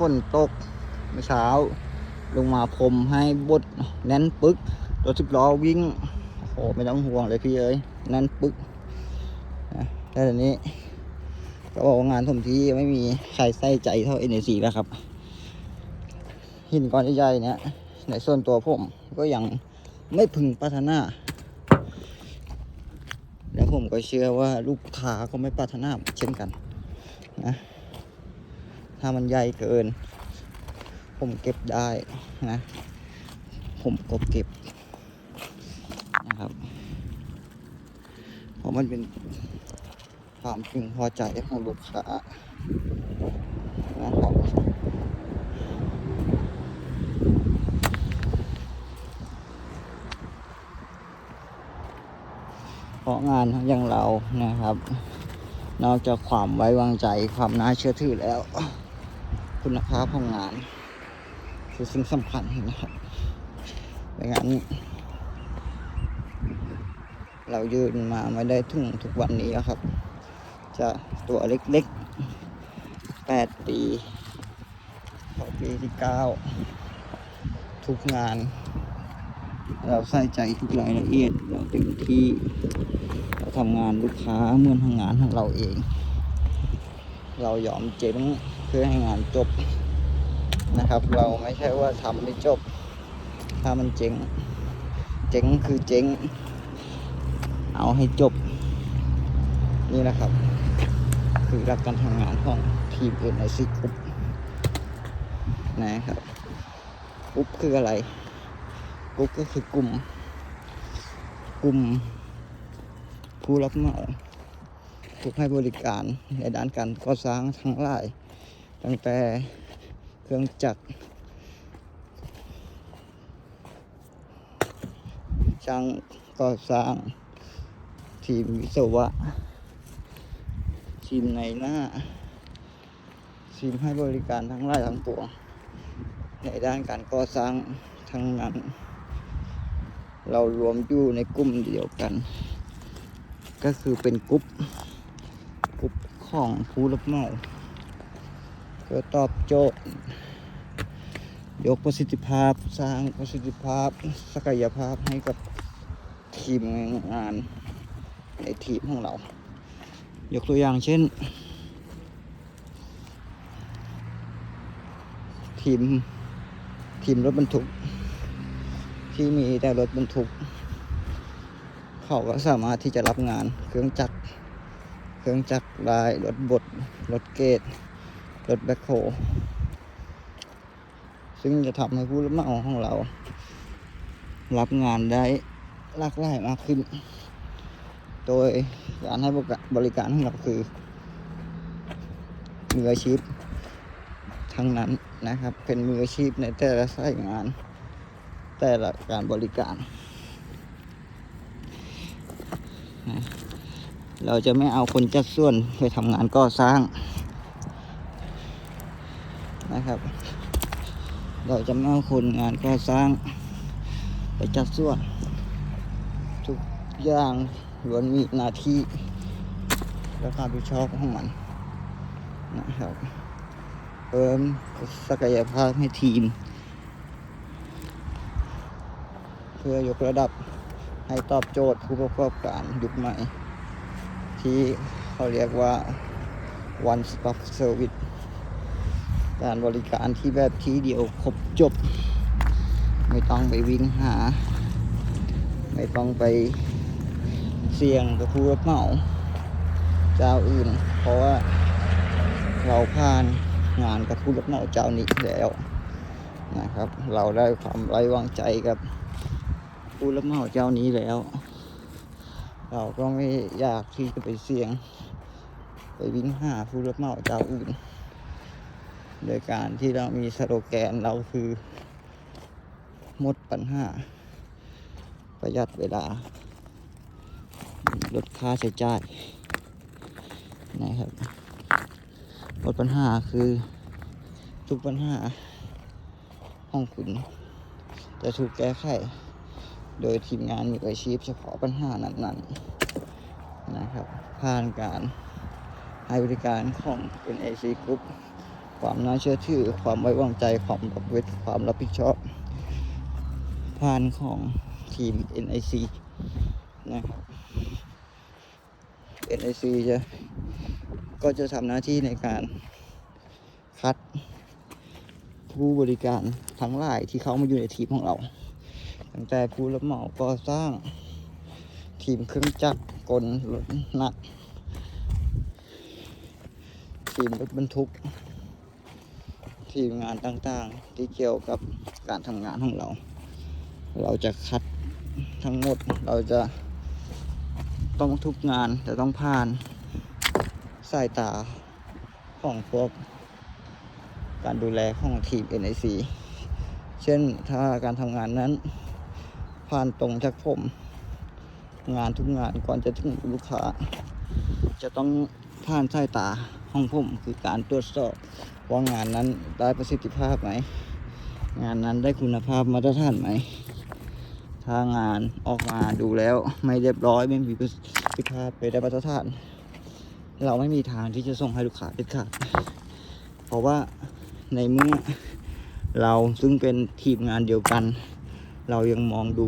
ฝนตกเมื่อเช้า ลงมาพรมให้บดแน่นปึกรถสิบล้อวิ่งโอ้โหไม่ต้องห่วงเลยพี่เอ้ยแน่นปึกนะแต่ตอนนี้ก็บอกว่างานถมที่ไม่มีใครใส่ใจเท่าเอ็นซีแล้วครับ หินก้อนใหญ่ๆเนี่ยในส่วนตัวผมก็ยังไม่พึงปรารถนาแล้วผมก็เชื่อว่าลูกค้าก็ไม่ปรารถนาเช่นกันนะ ถ้ามันใหญ่เกิน ผมเก็บได้นะ ผมก็เก็บนะครับเพราะมันเป็นความพึงพอใจของลูกค้านะครับเพราะงานอย่างเรานะครับ นอกจากความไว้วางใจความน่าเชื่อถือแล้ว คุณภาพของงาน คือสิ่งสำคัญนะครับไม่งั้น เรายืนมาไม่ได้ถึงทุกวันนี้แล้วครับ จะตัวเล็กๆแปดปีเข้าปีที่เก้าทุกงาน เราใส่ใจทุกรายละเอียดเราเต็มที่เราทำงานลูกค้าเหมือนทำงานของเราเอง เรายอมเจ๊ง เพื่อให้งานจบนะครับ เราไม่ใช่ว่าทำไม่จบ ถ้ามันเจ๊ง เจ๊งคือเจ๊ง เอาให้จบ นี่นะครับ คือหลักการทำงานของทีมเอ็นไอซีกรุ๊ปนะครับกรุ๊ปคืออะไรกรุ๊ปก็คือกลุ่ม กลุ่ม ผู้รับเหมาผู้ให้บริการในด้านการก่อสร้างทั้งหลาย ตั้งแต่เครื่องจักรช่างก่อสร้าง ทีมวิศวะ ทีมในหน้า ทีมให้บริการทั้งหลายทั้งปวง ในด้านการก่อสร้างทั้งนั้น เรารวมอยู่ในกลุ่มเดียวกัน ก็คือเป็นกลุ่มกลุ่มของผู้รับเหมา พื่อตอบโจทย์ยกประสิทธิภาพสร้างประสิทธิภาพศักยภาพให้กับทีมงานในทีมของเรา ยกตัวอย่างเช่น ทีมทีมรถบรรทุก ที่มีแต่รถบรรทุก เขาก็สามารถที่จะรับงานเครื่องจักรเครื่องจักรลายรถบดรถเกต รถแบ็คโฮซึ่งจะทำให้ผู้รับเหมาของเรา รับงานได้หลากหลายมากขึ้น โดยการให้บริการของเราคือมืออาชีพทั้งนั้นนะครับ เป็นมืออาชีพในแต่ละสายงาน แต่ละการบริการ เราจะไม่เอาคนจัดส่วนไปทำงานก่อสร้าง นะครับ เราจะไม่เอาคนงานก่อสร้าง ไปจัดส่วน ทุกอย่างล้วนมีหน้าที่และความรับผิดชอบของมันนะครับเพิ่มศักยภาพให้ทีม เพื่อยกระดับให้ตอบโจทย์ผู้ประกอบการยุคใหม่ ที่เขาเรียกว่า one stop service การบริการที่แบบที่เดียวครบจบ ไม่ต้องไปวิ่งหา ไม่ต้องไปเสี่ยงกับผู้รับเหมาเจ้าอื่น เพราะว่าเราผ่านงานกับผู้รับเหมาเจ้านี้แล้วนะครับ เราได้ความไว้วางใจกับผู้รับเหมาเจ้านี้แล้ว เราก็ไม่อยากที่จะไปเสี่ยง ไปวิ่งหาผู้รับเหมาเจ้าอื่น โดยการที่เรามีสโลแกนเราคือหมดปัญหา ประหยัดเวลา ลดค่าใช้จ่ายนะครับลดปัญหาคือทุกปัญหาของคุณ จะถูกแก้ไข โดยทีมงานมีอาชีพเฉพาะปัญหานั้นๆนะครับ ผ่านการให้บริการของ NAC Group ความน่าเชื่อถือ ความไว้วางใจ ความรับเวทความรับผิดชอบผ่านของทีม NIC นะครับ NIC จะก็จะทำหน้าที่ในการคัดผู้บริการทั้งหลายที่เขามาอยู่ในทีมของเรา ตั้งแต่ผู้รับเหมาก่อสร้าง ทีมเครื่องจักรกลรถหนัก ทีมรถบรรทุก ทีมงานต่างๆ ที่เกี่ยวกับการทำงานของเรา เราจะคัดทั้งหมดเราจะต้องทุกงานจะต้องผ่านสายตาของพวกการดูแลของทีม NIC เช่นถ้าการทำงานนั้นผ่านตรงจากผม งานทุกงานก่อนจะถึงลูกค้า จะต้อง ผ่านสายตาของผมคือการตรวจสอบว่างานนั้นได้ประสิทธิภาพไหม งานนั้นได้คุณภาพมาตรฐานไหม ถ้างานออกมาดูแล้วไม่เรียบร้อยไม่มีประสิทธิภาพไม่ได้มาตรฐาน เราไม่มีทางที่จะส่งให้ลูกค้าเด็ดขาดเพราะว่าในเมื่อเราซึ่งเป็นทีมงานเดียวกัน เรายังมองดู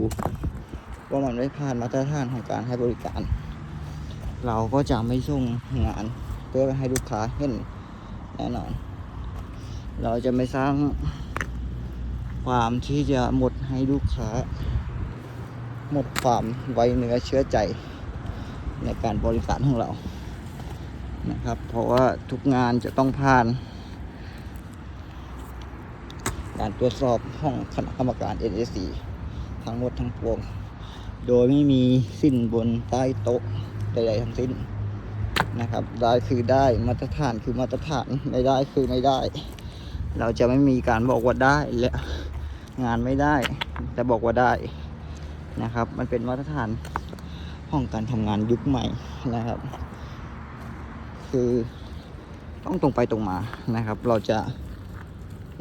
ว่ามันไม่ผ่านมาตรฐานของการให้บริการ เราก็จะไม่ส่งงานเพื่อให้ลูกค้าเห็นแน่นอน เราจะไม่สร้างความที่จะหมดให้ลูกค้า หมดความไว้เนื้อเชื่อใจในการบริการของเรานะครับ เพราะว่าทุกงานจะต้องผ่าน การตรวจสอบห้องคณะกรรมการ NSC ทั้งหมดทั้งปวง โดยไม่มีสิ้นบนใต้โต๊ะ ใดๆทั้งสิ้นนะครับ ได้คือได้มาตรฐานคือมาตรฐานไม่ได้คือไม่ได้ เราจะไม่มีการบอกว่าได้และงานไม่ได้แต่บอกว่าได้นะครับ มันเป็นมาตรฐานของการทำงานยุคใหม่นะครับ คือต้องตรงไปตรงมานะครับ เราจะ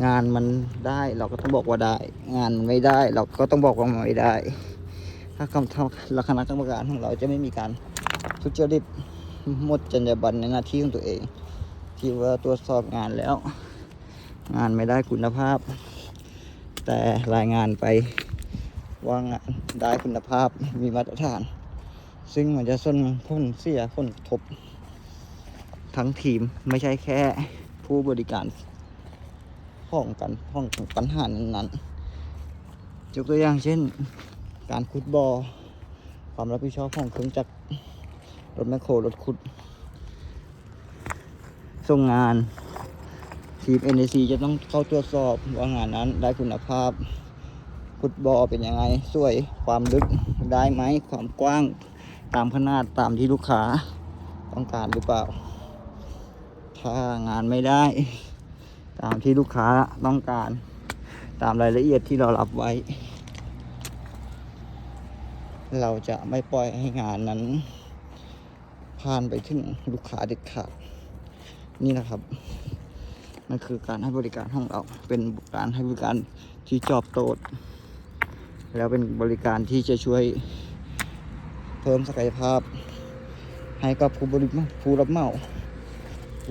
งานมันได้เราก็ต้องบอกว่าได้ งานมันไม่ได้ เราก็ต้องบอกว่ามันไม่ได้ ถ้าคำทำคณะกรรมการของเราจะไม่มีการ ทุจริตหมดจรรยาบรรณในหน้าที่ของตัวเอง ที่ว่าตรวจสอบงานแล้ว งานไม่ได้คุณภาพ แต่รายงานไปว่างานได้คุณภาพมีมาตรฐาน ซึ่งมันจะส่งผลเสียผลกระทบ ทั้งทีมไม่ใช่แค่ผู้บริการห้องกันห้องของปัญหานั้นๆยกตัวอย่างเช่น การขุดบอ่อความรับผิดชอบของเครื่องจักร รถแมคโครรถขุด ส่งงาน ทีม NAC จะต้องเข้าตรวจสอบว่างานนั้นได้คุณภาพขุดบ่อเป็นยังไง สวยความลึกได้ไหมความกว้างตามขนาดตามที่ลูกค้าต้องการหรือเปล่า ถ้างานไม่ได้ ตามที่ลูกค้าต้องการ ตามรายละเอียดที่เรารับไว้ เราจะไม่ปล่อยให้งานนั้น ผ่านไปถึงลูกค้าเด็ดขาด นี่นะครับ มันคือการให้บริการของเรา เป็นการให้บริการที่จอบโตด แล้วเป็นบริการที่จะช่วยเพิ่มศักยภาพ ให้กับผู้บริผู้รับเหมา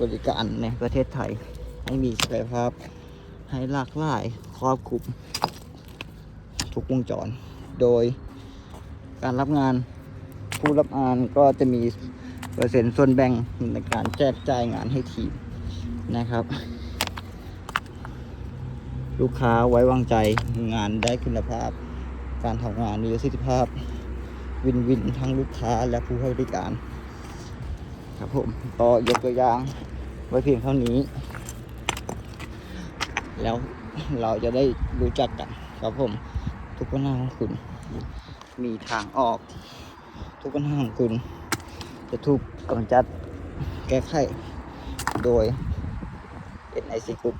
บริการในประเทศไทย ให้มีศักยภาพ ให้หลากหลายครอบคลุมทุกวงจร โดยการรับงานผู้รับงานก็จะมี เปอร์เซ็นต์ส่วนแบ่งในการแจกจ่ายงานให้ทีมนะครับ ลูกค้าไว้วางใจงานได้คุณภาพ การทำงานมีประสิทธิภาพ วินวินทั้งลูกค้าและผู้ให้บริการ ครับผมก็ยกตัวอย่างไว้เพียงเท่านี้ แล้วเราจะได้รู้จักกันครับผม ทุกปัญหาของคุณ มีทางออก ทุกปัญหาของคุณ จะถูกกำจัดแก้ไขโดย NIC Group